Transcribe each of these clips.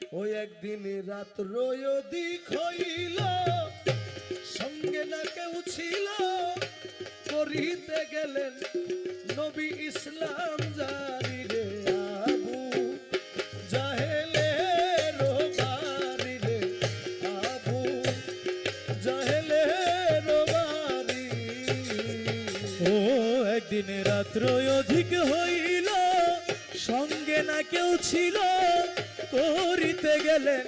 ওই একদিন রাত অধিক হইল, সঙ্গে না কেউ ছিল। করিতে গেলেন নবী ইসলাম জারি রে আবু জাহেলের বাড়ি রে আবু জাহেলের বাড়ি ও একদিন রাত্র অধিক হইল, সঙ্গে না কেউ ছিল। করিতে গেলেন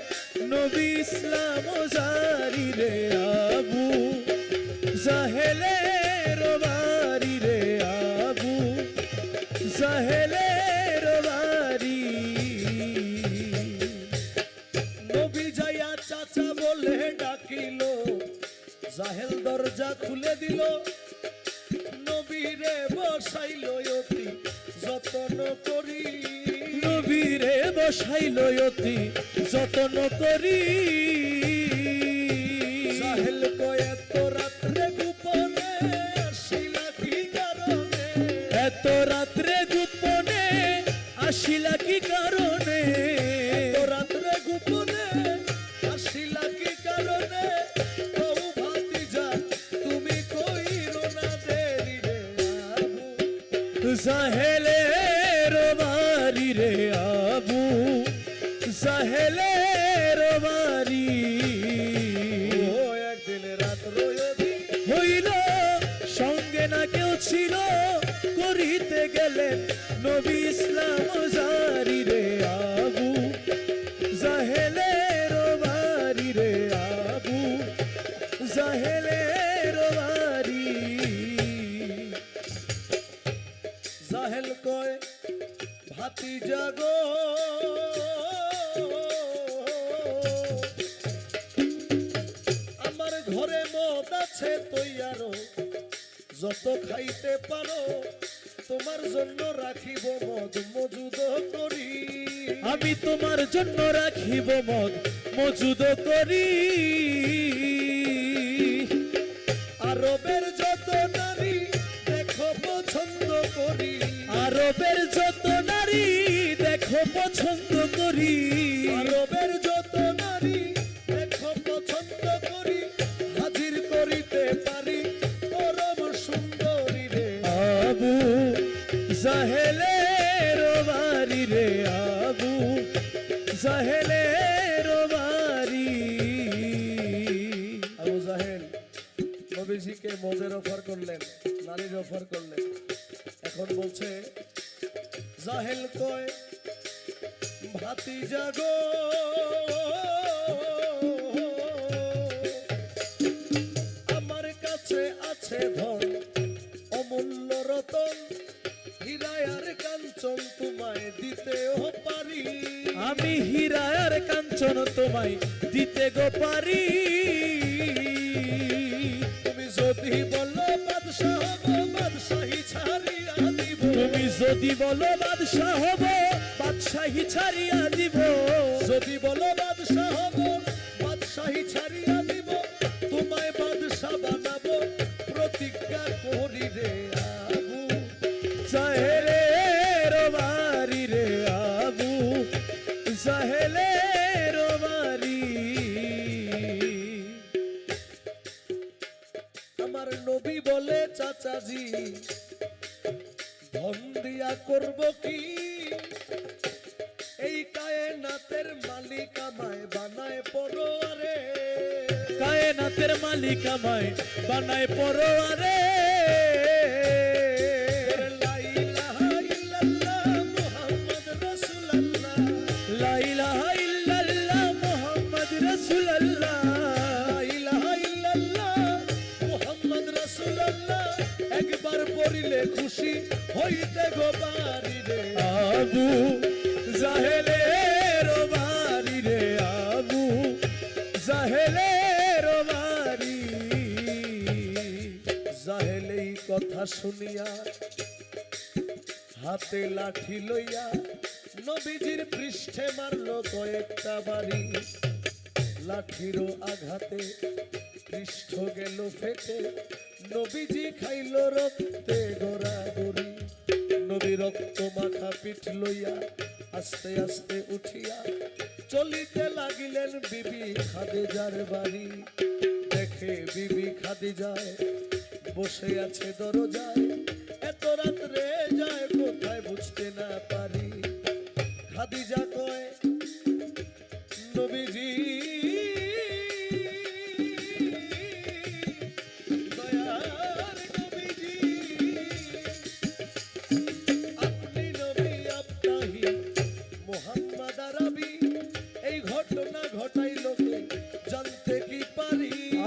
নবী ইসলাম জারি রে আবু জাহেলে বাড়ি রে আবু, জাহেলের বাড়ি। নবী যাইয়া চাচা বলে ডাকিল, জাহেল দরজা খুলে দিল। নবীরে বসাইল অতি যতন করি। নবীরে বসাইল অতি যতন করি। জাহেল এত রাত্রে গোপনে আসিলা কি কারণে? এত রাত্রে গোপনে আসিলা কি কারণে? এত রাত্রে গোপনে আসিলা কি কারণে? তুমি কইরো না দেরি রে আবু জাহেলের বাড়ি একদিন রাত হইল, সঙ্গে না কেউ ছিল, করিতে গেলেন নবী ইসলাম জারি রে আবু। জাহেলের বাড়ি রে আবু। জাহেলের বাড়ি জাহেল কয় ভাতি জাগো আমার ঘরে মদ আছে তৈয়ারো যত খাইতে পারো তোমার জন্য রাখিব মদ মজুদ করি। আমি তোমার জন্য রাখিব মদ মজুদ করি। আরবের যত নারী দেখো পছন্দ করি। আরবের যত নারী নবীজিকে মজের অফার করলেন, নারীর অফার করলেন। এখন বলছে, জাহেল কয় ভাতি জাগো আমার কাছে আছে ধন, অমূল্য রতন হীরায় আর কাঞ্চন তোমায় দিতেও পারি। আমি হীরা আর কাঞ্চন তোমায় দিতে গো পারি। তুমি যদি বলো বাদশাহ হব বাদশাহী ছাড়িয়া দিব। যদি বলো বাদশাহ হব নবী বলে, চাচাজি ধন দিয়া করব কি? এই কায়নাতের মালিক আমায় বানায় আরে কায়নাতের মালিক আমায় বানায় পরোয়ারে। হইতে গো বাড়ি রে আবু জাহেলের বাড়ি রে বাড়ি। জাহেল এই কথা শুনিয়া, হাতে লাঠি লইয়া নবীজির পৃষ্ঠে মারলো কয়েকটা বাড়ি। লাঠিরও আঘাতে পৃষ্ঠ গেল ফেটে, নবীজি খাইল রক্তে গড়াগড়ি। নবী রক্ত মাথা পিঠ লইয়া আস্তে আস্তে উঠিয়া চলিতে লাগিলেন বিবি খাদিজার বাড়ি। দেখে বিবি খাদিজায় বসে আছে দরজায়।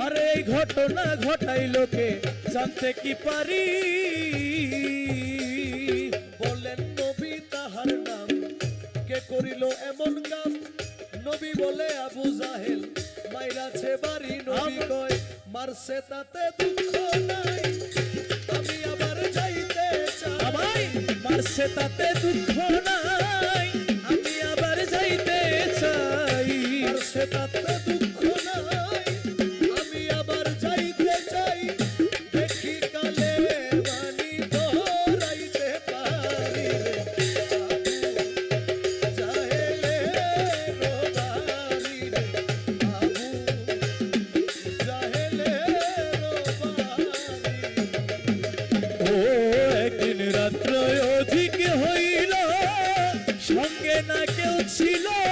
আর এই ঘটনা ঘটাই লোকে জানতে কি পারি? বলেন নবী তাহার নাম। কে করিল এমন কাম? নবী বলে আবু জাহেল মাইরাছে বাড়ি নবী কয় মারছে তাতে দুঃখ নাই। আমি আবার যাইতে চাই। মারছে তাতে দুঃখ নাই। আমি আবার যাইতে চাই। মারছে তাতে দুঃখ না কেউ ছিল।